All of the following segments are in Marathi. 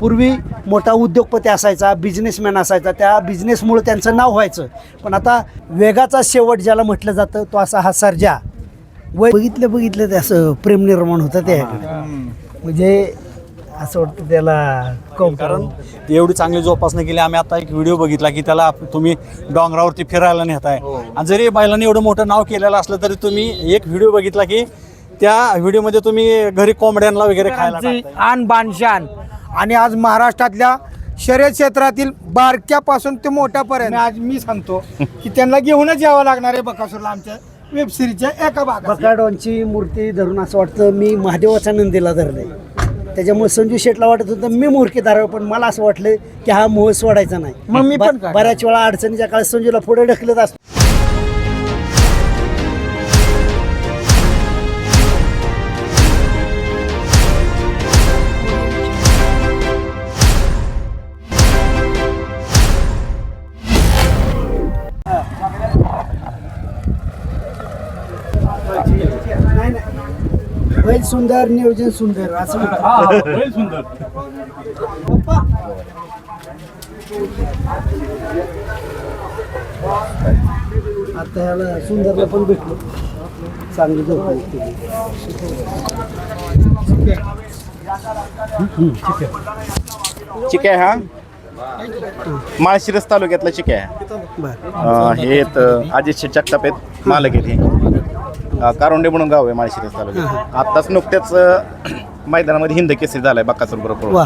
पूर्वी मोठा उद्योगपती असायचा बिझनेसमॅन असायचा. त्या बिझनेसमुळे त्यांचं नाव व्हायचं. पण आता वेगाचा शेवट ज्याला म्हटलं जातं तो असा हा सर्जा. वय बघितलं बघितलं ते असं प्रेम निर्माण होतं ते. म्हणजे असं वाटतं त्याला कौतुक. कारण ती एवढी चांगली जोपासना केली आम्ही आता एक व्हिडिओ बघितला की त्याला तुम्ही डोंगरावरती फिरायला नेताय. आणि जरी बैलांनी एवढं मोठं नाव केलेलं असलं तरी तुम्ही एक व्हिडिओ बघितला की त्या व्हिडिओमध्ये तुम्ही घरी कोंबड्यांना वगैरे खायला टाकताय. आन बानशान आणि आज महाराष्ट्रातल्या शर्यत क्षेत्रातील बारक्यापासून ते मोठ्यापर्यंत. आज मी सांगतो की त्यांना घेऊनच यावं लागणार आहे बकासूरला आमच्या वेब सिरीजच्या एका भागात. बकाडॉनची मूर्ती धरून असं वाटतं मी महादेवाचा नंदीला धरले त्याच्यामुळे संजू शेटला वाटत होतं मी मूर्ती धरावं पण मला असं वाटलं की हा मोह सोडायचा नाही. मग मी पण? बऱ्याच वेळा अडचणीच्या काळात संजूला पुढे ढकलत असतो. सुंदर नियोजन सुंदर असं म्हणतात. पप्पा. आता ह्याला सुंदरला पण भेटलो चांगली झोप आहे. चिक्या हा माळशिरस तालुक्यातला चिक्या आहे अं, हे आहेत अं, अजित शेठ जगताप आहेत मालक आहेत हे कारोंडे म्हणून गाव आहे माळशिरस तालुक्यात. आत्ताच नुकत्याच अं, मैदानामध्ये हिंद केसरी झालाय बकासूर बरोबर. वा.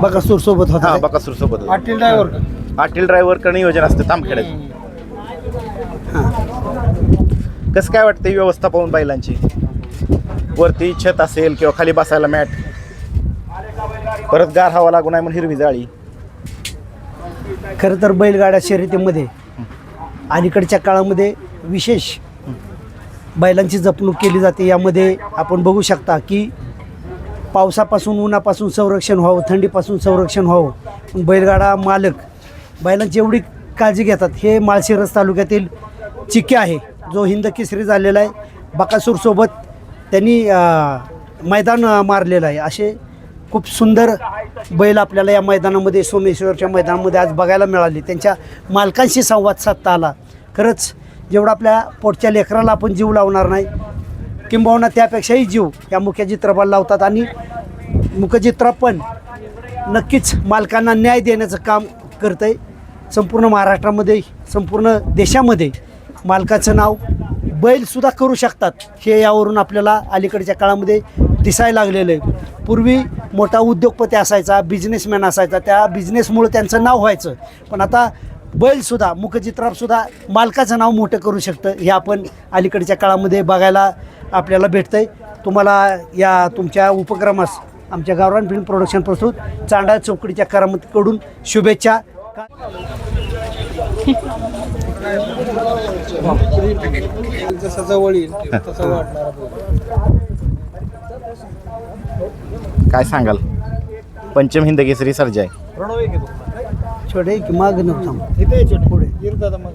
बघा सूर सोबत हा होता बकासूर सोबत पाटील ड्रायव्हर पाटील ड्रायव्हर नियोजन असतं तामखेड्यात कसं काय वाटतं व्यवस्था पाहून बैलांची? वरती छत असेल किंवा खाली बसायला मॅट. परत गार हवा लागू नाही म्हणून हिरवी जाळी. खरं तर बैलगाड्या शर्यतीमध्ये अलीकडच्या काळामध्ये विशेष बैलांची जपणूक केली जाते यामध्ये आपण बघू शकता की पावसापासून उन्हापासून संरक्षण व्हावं थंडीपासून संरक्षण व्हावं. बैलगाडा मालक बैलांची एवढी काळजी घेतात हे माळशिरस तालुक्यातील चिक्के आहे. जो हिंद केसरी झालेला आहे. बकासूरसोबत त्यांनी मैदान मारलेलं आहे. असे खूप सुंदर बैल आपल्याला या मैदानामध्ये सोमेश्वरच्या मैदानामध्ये आज बघायला मिळाले. त्यांच्या मालकांशी संवाद साधता आला. खरंच जेवढा आपल्या पोटच्या लेकराला आपण जीव लावणार नाही किंबहुना त्यापेक्षाही जीव या मुख्य चित्रपट लावतात. आणि मुखचित्र पण नक्कीच मालकांना न्याय देण्याचं काम करतं आहे संपूर्ण महाराष्ट्रामध्ये संपूर्ण देशामध्ये मालकाचं नाव बैलसुद्धा करू शकतात. हे यावरून आपल्याला अलीकडच्या काळामध्ये दिसायला लागलेलं आहे. पूर्वी मोठा उद्योगपती असायचा बिझनेसमॅन असायचा. त्या बिझनेसमुळे त्यांचं नाव व्हायचं. पण आता बैलसुद्धा मुखचित्रातसुद्धा मालकाचं नाव मोठं करू शकतं. हे आपण अलीकडच्या काळामध्ये बघायला आपल्याला भेटतं आहे तुम्हाला या तुमच्या उपक्रमास आमच्या गावरान फिल्म प्रोडक्शन प्रस्तुत चांडा चौकडीच्या करामतीकडून शुभेच्छा. जसं जवळ येईल तसं काय सांगाल? पंचम हिंद केसरी सर्जा आहे छोटे की माग नव्हता इथे यायचे पुढे. दादा मग.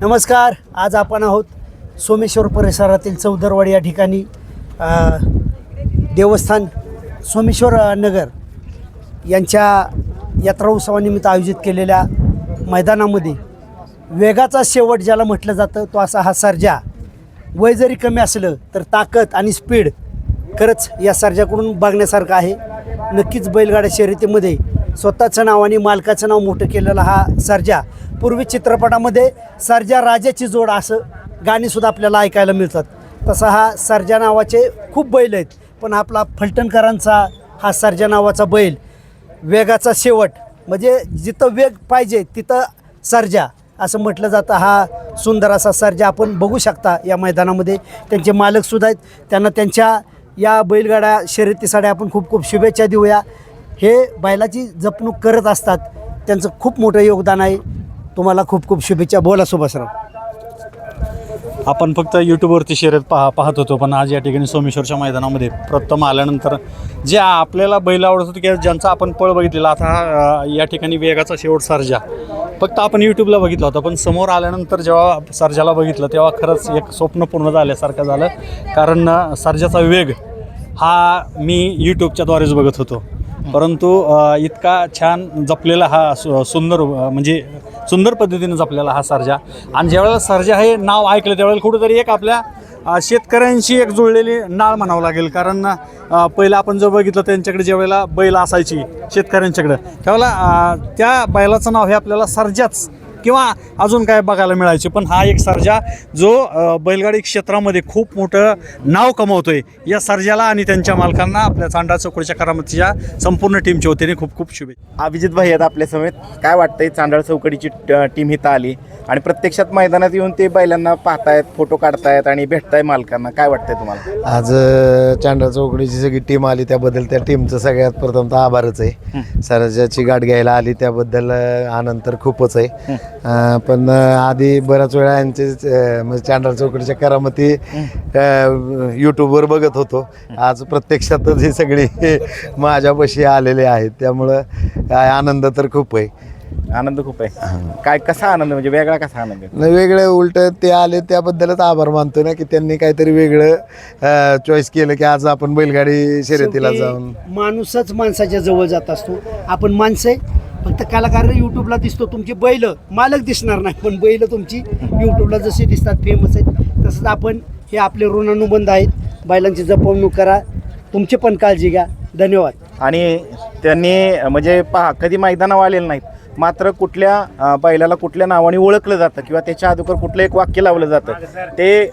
नमस्कार. आज आपण आहोत सोमेश्वर परिसरातील चौदरवाडी या ठिकाणी अ, देवस्थान सोमेश्वर अ, नगर यांच्या यात्रा उत्सवानिमित्त आयोजित केलेल्या मैदानामध्ये वेगाचा शेवट ज्याला म्हटलं जातं तो असा हा सर्जा. वय जरी कमी असलं तर ताकद आणि स्पीड खरंच या सर्जाकडून बघण्यासारखं आहे. नक्कीच बैलगाड्या शर्यतीमध्ये स्वतःचं नाव आणि मालकाचं नाव मोठं केलेला हा सर्जा. पूर्वी चित्रपटामध्ये सर्जा राजाची जोड असं गाणीसुद्धा आपल्याला ऐकायला मिळतात. तसा हा सर्जा नावाचे खूप बैल आहेत पण आपला फलटणकरांचा हा सर्जा नावाचा बैल वेगाचा शेवट म्हणजे जिथं वेग पाहिजे तिथं सर्जा असं म्हटलं जातं. हा सुंदर असा सर्जा आपण बघू शकता या मैदानामध्ये. त्यांचे मालकसुद्धा आहेत त्यांना त्यांच्या या बैलगाड्या शर्यतीसाठी आपण खूप खूप शुभेच्छा देऊया. हे बैलाची जपणूक करत असतात. त्यांचं खूप मोठं योगदान आहे. तुम्हाला खूप खूप शुभेच्छा. बोला सुभाषराव. आपण फक्त यूट्यूबवरती शर्यत पाहा पाहत होतो पण आज या ठिकाणी सोमेश्वरच्या मैदानामध्ये प्रथम आल्यानंतर जे आपल्याला बैल आवडत होतं की ज्यांचा आपण पळ बघितलेला आता हा या ठिकाणी वेगाचा शेवट सर्जा. फक्त आपण यूट्यूबला बघितला होता पण समोर आल्यानंतर जेव्हा सर्जाला बघितलं तेव्हा खरंच एक स्वप्न पूर्ण झाल्यासारखं झालं. कारण सर्जाचा वेग हा मी यूट्यूबच्याद्वारेच बघत होतो. परंतु इतका छान जपलेला हा सु सुंदर म्हणजे सुंदर पद्धतीने जपलेला हा सर्जा. आणि ज्यावेळेला सर्जा हे नाव ऐकलं त्यावेळेला कुठंतरी एक आपल्या शेतकऱ्यांशी एक जुळलेली नाळ म्हणावं लागेल. कारण पहिलं आपण जर बघितलं त्यांच्याकडे ज्यावेळेला बैल असायची शेतकऱ्यांच्याकडं त्यावेळेला त्या बैलाचं नाव हे आपल्याला सर्जाच किंवा अजून काय बघायला मिळायचे पण हा एक सर्जा जो बैलगाडी क्षेत्रामध्ये खूप मोठं नाव कमवतोय या सर्जाला आणि त्यांच्या मालकांना आपल्या चांडा चौकडीच्या करामतीच्या संपूर्ण टीमच्या वतीने खूप खूप शुभेच्छा. अभिजित भाई आहेत आपल्या समेत. काय वाटतंय चांडाळ चौकडीची टीम इथं आली? आणि प्रत्यक्षात मैदानात येऊन ते बैलांना पाहतायत फोटो काढतायत आणि भेटताय मालकांना. काय वाटतंय तुम्हाला? आज चांडा चौकडीची सगळी टीम आली त्याबद्दल त्या टीमचं सगळ्यात प्रथम तर आभारच आहे. सरजाची गाठ घ्यायला आली त्याबद्दल आनंद तर खूपच आहे. पण आधी बऱ्याच वेळा यांचे म्हणजे चांडा चौकडीच्या करामती यूट्यूबवर बघत होतो. आज प्रत्यक्षातच हे सगळे माझ्यापाशी आलेले आहेत त्यामुळं काय आनंद तर खूप आहे. आनंद खूप आहे. काय कसा आनंद? म्हणजे वेगळा कसा आनंद? आहे न वेगळं उलट ते आले त्याबद्दलच आभार मानतो ना की त्यांनी काहीतरी वेगळं चॉईस केलं की आज आपण बैलगाडी शर्यतीला जाऊन. माणूसच माणसाच्या जवळ जात असतो. आपण माणसं आहे फक्त कलाकार युट्यूबला दिसतो तुमची बैल मालक दिसणार नाही पण बैल तुमची युट्यूबला जशी दिसतात फेमस आहेत तसंच आपण हे आपले ऋणानुबंध आहेत बैलांची जपवणूक करा तुमची पण काळजी घ्या धन्यवाद. आणि त्यांनी म्हणजे पहा कधी मैदानावर आलेले नाहीत मात्र कुठल्या बैलाला कुठल्या नावाने ओळखलं जातं किंवा त्याच्या अगोदर कुठलं एक वाक्य लावलं जातं ते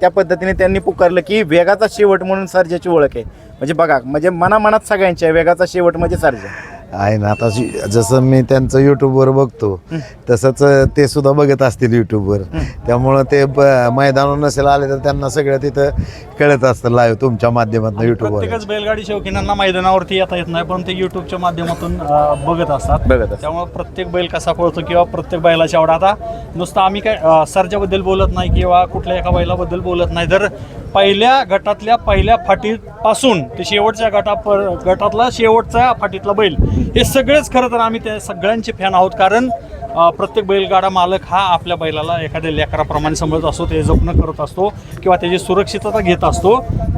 त्या पद्धतीने त्यांनी पुकारलं की वेगाचा शेवट म्हणून सर्जाची ओळख आहे. म्हणजे बघा म्हणजे मनामनात सगळ्यांच्या आहे, वेगाचा शेवट म्हणजे सर्जा. आहे ना आता जसं मी त्यांचं यूट्यूबवर बघतो तसंच ते सुद्धा बघत असतील यूट्यूबवर त्यामुळं ते मैदानावर नसेल आले तर त्यांना सगळं तिथं कळत असतं लाईव्ह तुमच्या माध्यमातून यूट्यूबवर बैलगाडी शौकीनांना मैदानावरती येता येत नाही पण ते युट्यूबच्या माध्यमातून बघत असतात. बघत. त्यामुळे प्रत्येक बैल कसा पळतो किंवा प्रत्येक बैलाची आवड. आता नुसतं आम्ही काय अ, सर्जाबद्दल बोलत नाही किंवा कुठल्या एका बैलाबद्दल बोलत नाही तर पहिल्या गटातल्या पहिल्या फाटीपासून ते शेवटच्या गटा गटातला शेवटच्या फाटीतला बैल हे सगळेच खरं तर आम्ही त्या सगळ्यांचे फॅन आहोत कारण प्रत्येक बैलगाडा मालक हा आपल्या बैलाला एखाद्या लेकराप्रमाणे समजत असतो ते जपणं करत असतो किंवा त्याची सुरक्षितता घेत असतो.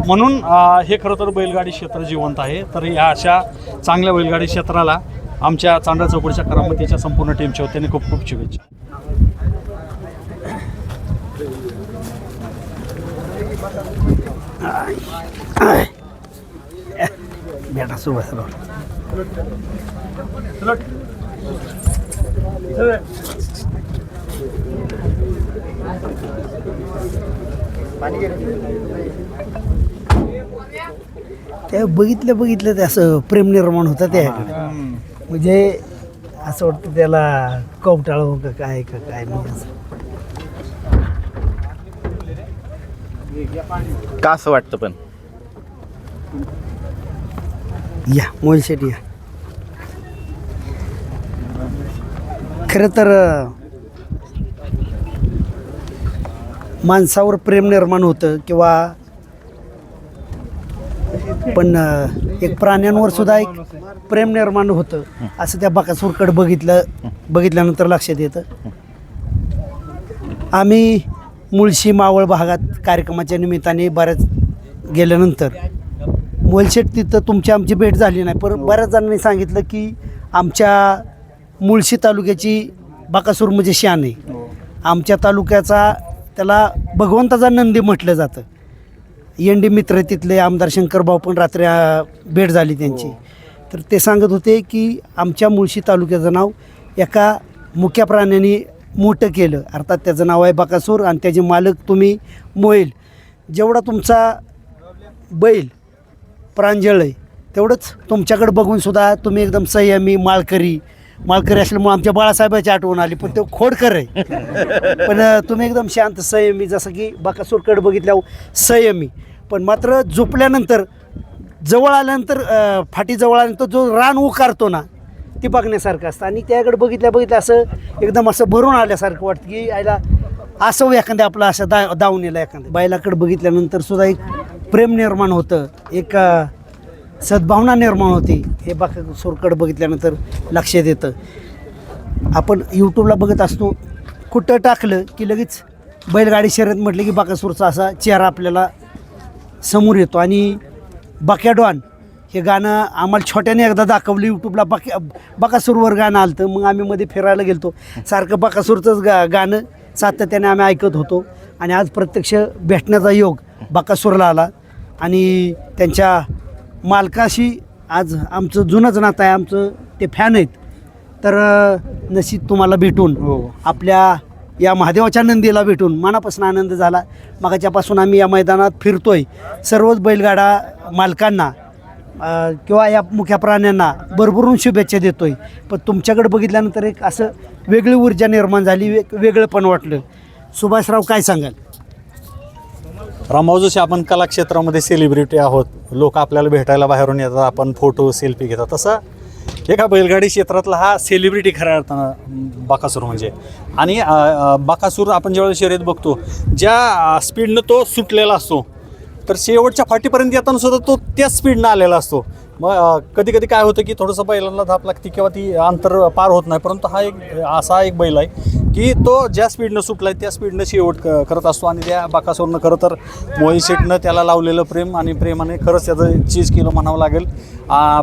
म्हणून हे खरं तर बैलगाडी क्षेत्र जिवंत आहे. तर या अशा चांगल्या बैलगाडी क्षेत्राला आमच्या चांडा चौकडीच्या करामतीच्या संपूर्ण टीमच्या वतीने खूप खूप शुभेच्छा. बेटा सुरुवात त्या बघितलं बघितलं ते असं प्रेम निर्माण होतं ते म्हणजे असं वाटतं त्याला कवटाळ का काय का काय म्हणजे असं. का असं वाटतं पण? या मोल शेट्टी या. खरं तर माणसावर प्रेम निर्माण होतं किंवा पण एक प्राण्यांवर सुद्धा एक प्रेम निर्माण होतं असं त्या बकासूरकडे बघितलं बघितल्यानंतर लक्षात येतं. आम्ही मुळशी मावळ भागात कार्यक्रमाच्या निमित्ताने बऱ्याच गेल्यानंतर मोलशेट तिथं तुमची आमची भेट झाली नाही. पण बऱ्याच जणांनी सांगितलं की आमच्या मुळशी तालुक्याची बाकासूर म्हणजे शान आहे. आमच्या तालुक्याचा त्याला भगवंताचा नंदी म्हटलं जातं. एन मित्र तिथले आमदार शंकरभाऊ पण रात्री भेट झाली त्यांची. तर ते सांगत होते की आमच्या मुळशी तालुक्याचं नाव एका मुक्या प्राण्याने मोठं केलं. अर्थात त्याचं नाव आहे बकासूर आणि त्याचे मालक तुम्ही मोईल जेवढा तुमचा बैल प्रांजळ आहे. तेवढंच तुमच्याकडे बघून सुद्धा तुम्ही एकदम संयमी माळकरी. माळकरी असल्यामुळे आमच्या बाळासाहेबाची आठवण आली पण तो खोडकर आहे. पण तुम्ही एकदम शांत संयमी जसं की बकासूरकडे बघितल्यावर संयमी. पण मात्र झोपल्यानंतर जवळ आल्यानंतर फाटी जवळ आल्यानंतर जो रान उकारतो ना ते बघण्यासारखं असतं. आणि त्याकडे बघितल्या बघितल्या असं एकदम असं भरून आल्यासारखं वाटतं की यायला असं एखाद्या आपलं असं दा दावून येलं एखाद्या बैलाकडे बघितल्यानंतर सुद्धा एक प्रेम निर्माण होतं. एक सद्भावना निर्माण होती. हे बाकासूरकडे बघितल्यानंतर लक्षात येतं आपण यूट्यूबला बघत असतो. कुठं टाकलं की लगेच बैलगाडी शर्यत म्हटलं की बाकासूरचा असा चेहरा आपल्याला समोर येतो. आणि बाक्याडॉन हे गाणं आम्हाला छोट्याने एकदा दाखवलं. यूट्यूबला बाकी बाकासूरवर गाणं आलं तर मग आम्ही मध्ये फिरायला गेलतो. सारखं बाकासूरचंच गा गाणं सातत्याने आम्ही ऐकत होतो. आणि आज प्रत्यक्ष भेटण्याचा योग बाकासूरला आला. आणि त्यांच्या मालकाशी आज आमचं जुनंच नातं आहे आमचं ते फॅन आहेत. तर नशीब तुम्हाला भेटून आपल्या या महादेवाच्या नंदीला भेटून मनापासून आनंद झाला. मागाच्यापासून आम्ही या मैदानात फिरतोय. सर्वच बैलगाडा मालकांना अ, किंवा या मुख्या प्राण्यांना भरभरून शुभेच्छा देतोय. पण तुमच्याकडे बघितल्यानंतर एक असं वेगळी ऊर्जा निर्माण झाली वेग वेगळं पण वाटलं. सुभाषराव काय सांगाल? रामभाऊ जोशी आपण कलाक्षेत्रामध्ये सेलिब्रिटी आहोत लोक आपल्याला भेटायला बाहेरून येतात आपण फोटो सेल्फी घेतात तसं एका बैलगाडी क्षेत्रातला हा सेलिब्रिटी खऱ्या अर्थानं बाकासूर म्हणजे. आणि बाकासूर आपण ज्यावेळेस शर्यत बघतो ज्या स्पीडनं तो सुटलेला असतो तर शेवटच्या फाटीपर्यंत येताना सुद्धा तो त्याच स्पीडनं आलेला असतो. मग कधी कधी काय होतं की थोडंसं बैलांना धाप लागते किंवा ती अंतर पार होत नाही परंतु हा एक असा एक बैल आहे की तो ज्या स्पीडनं सुटला आहे त्या स्पीडनं शेवट करत असतो आणि त्या बाकासोरनं खरं तर मोहित शेटनं त्याला लावलेलं प्रेम आणि प्रेमाने खरंच त्याचं चीज केलं म्हणावं लागेल.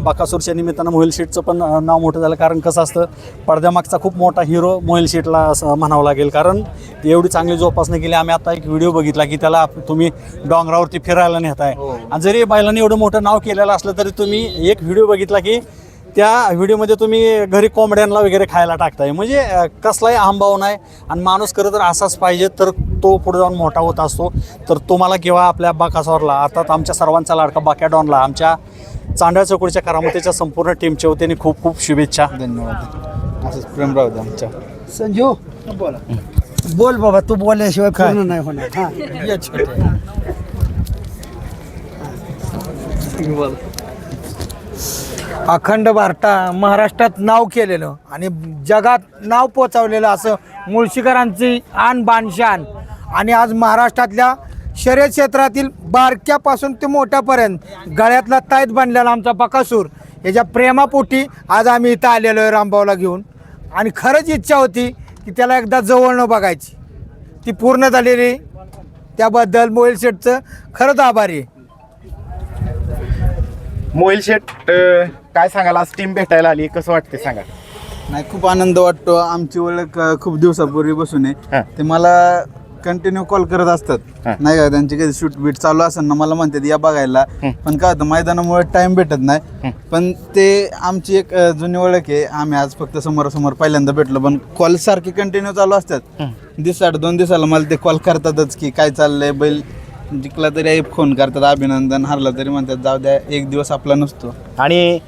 बाकासूरच्या निमित्तानं मोहिल शेटचं पण नाव मोठं झालं. कारण कसं असतं पडद्यामागचा खूप मोठा हिरो मोहिल शेटला असं म्हणावं लागेल. कारण एवढी चांगली जोपासना केली. आम्ही आता एक व्हिडिओ बघितला की त्याला तुम्ही डोंगरावरती फिरायला नेताय. आणि जरी बैलांनी एवढं मोठं नाव केलेलं असलं तरी तुम्ही एक व्हिडिओ बघितला की त्या व्हिडिओमध्ये तुम्ही घरी कोंबड्यांना वगैरे खायला टाकताय. म्हणजे कसलाही अहंभाव नाही आणि माणूस खरं तर असाच पाहिजे तर तो पुढे जाऊन मोठा होत असतो. तर तुम्हाला किंवा आपल्या बाकासवरला अर्थात आमच्या सर्वांचा लाडका बाक्या डॉनला आमच्या चांडळ चौकडीच्या करामतीच्या संपूर्ण टीमच्या वतीने खूप खूप शुभेच्छा. धन्यवाद. असंच प्रेम राहू आमच्या. संजू बोला. बोल बाबा तू बोलल्याशिवाय पूर्ण नाही होणार. हां. अखंड भारता महाराष्ट्रात नाव केलेलं आणि जगात नाव पोचवलेलं असं मुळशीकरांची आन बानशान. आणि आज महाराष्ट्रातल्या शर्यत क्षेत्रातील बारक्यापासून ते मोठ्यापर्यंत गळ्यातला ताईत बनलेला आमचा बकासूर. याच्या प्रेमापोटी आज आम्ही इथं आलेलो आहे रामभाऊला घेऊन. आणि खरंच इच्छा होती की त्याला एकदा जवळनं बघायची. ती पूर्ण झालेली त्याबद्दल मोबाईल शेठचं खरंच आभारी आहे. मोहिल शेठ काय सांगाल? आज टीम भेटायला आली कसं वाटते सांगा? नाही खूप आनंद वाटतो. आमची ओळख अ, खूप दिवसापूर्वी बसून हा. आहे ते मला कंटिन्यू कॉल करत हा. असतात नाही का त्यांची कधी शूट बीट चालू असेल ना मला म्हणतात या बघायला. पण काय होतं मैदानामुळे टाइम भेटत नाही. पण ते आमची एक अ, जुनी ओळख आहे. आम्ही आज फक्त समोरासमोर पहिल्यांदा भेटलो पण कॉल सारखे कंटिन्यू चालू असतात. दिवसाआड दोन दिवसाला मला ते कॉल करतातच की काय चाललंय बैल? जिंकला तरी फोन करतात अभिनंदन हारला तरी म्हणतात जाऊ द्या एक दिवस आपला नसतो. आणि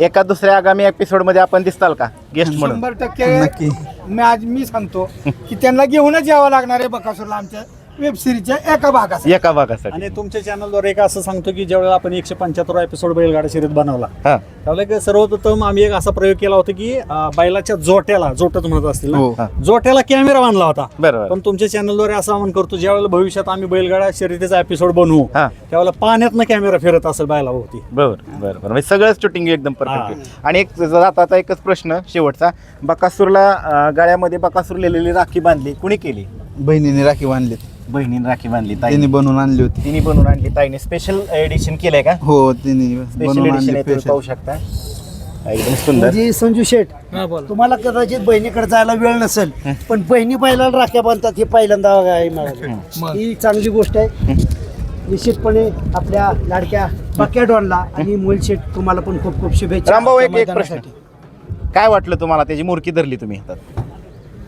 एका दुसऱ्या आगामी एपिसोडमध्ये आपण दिसताल का गेस्ट म्हणून शंभर टक्के नक्की. मी आज मी सांगतो की त्यांना घेऊनच यावं लागणार आहे बकासूरला आमच्या वेब सिरीजच्या एका भागासाठी. एका भागासाठी. आणि तुमच्या चॅनलद्वारे एक असं सांगतो की ज्यावेळेला आपण एकशे पंच्याहत्तर एपिसोड बैलगाडा शर्यत बनवला हा. त्यावेळेला एक सर्वप्रथम आम्ही एक असा प्रयोग केला होता की अं, बैलाच्या जोट्याला जोटच म्हणत असतील हो. ना जोट्याला कॅमेरा बांधला होता. बरोबर. पण तुमच्या चॅनलद्वारे असं आवाहन करतो ज्यावेळेला भविष्यात आम्ही बैलगाडा शर्यतीचा एपिसोड बनवू हा. त्यावेळेला पाण्यातनं कॅमेरा फिरत असेल बैला होती बरोबर बरोबर. म्हणजे सगळंच शूटिंग एकदम परफेक्ट आणि एक जाताचा एकच प्रश्न शेवटचा. बकासूरला अं, गळ्यामध्ये बकासूर लिहिलेली राखी बांधली कुणी केली? बहिणीने राखी बांधली बहिणीने राखी बांधली त्यांनी ताईने बनवून आणली होती. तिने बनवून आणली. ताईने स्पेशल एडिशन केलंय का? हो तिने स्पेशल बनवून एडिशन आणली आहे तुम्ही special. पाहू शकता. एकदम सुंदर. म्हणजे संजू शेठ तुम्हाला कदाचित बहिणीकडे जायला वेळ नसेल पण बहिणी बैलाला राख्या बांधतात हे पहिल्यांदा आहे मला. ही. चांगली गोष्ट आहे. निश्चितपणे आपल्या लाडक्या बक्या डॉनला आणि मोल शेठ तुम्हाला पण खूप खूप शुभेच्छा रामभाऊ एक आजच्या एक प्रश्न. मैदानासाठी. काय वाटलं तुम्हाला? त्याची मुरकी धरली तुम्ही हातात.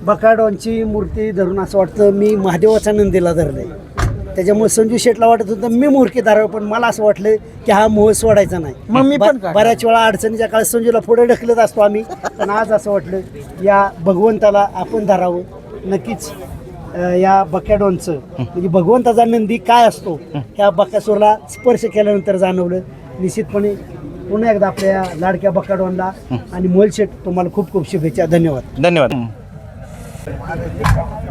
बकाडॉनची मूर्ती धरून असं वाटतं मी महादेवाच्या नंदीला धरलंय. त्याच्यामुळे संजू शेटला वाटत होतं मी मूर्ती धरावं पण मला असं वाटलं की हा मोह सोडायचा नाही. मग मी पण. बऱ्याच वेळा अडचणीच्या काळात संजूला पुढे ढकलत असतो आम्ही पण आज असं वाटलं या भगवंताला आपण धरावं. नक्कीच अं, या बक्याडॉनचं म्हणजे भगवंताचा नंदी काय असतो ह्या बकासूरला स्पर्श केल्यानंतर जाणवलं. निश्चितपणे पुन्हा एकदा आपल्या या लाडक्या बकाडॉनला आणि मोल शेट तुम्हाला खूप खूप शुभेच्छा. धन्यवाद. धन्यवाद. i'm not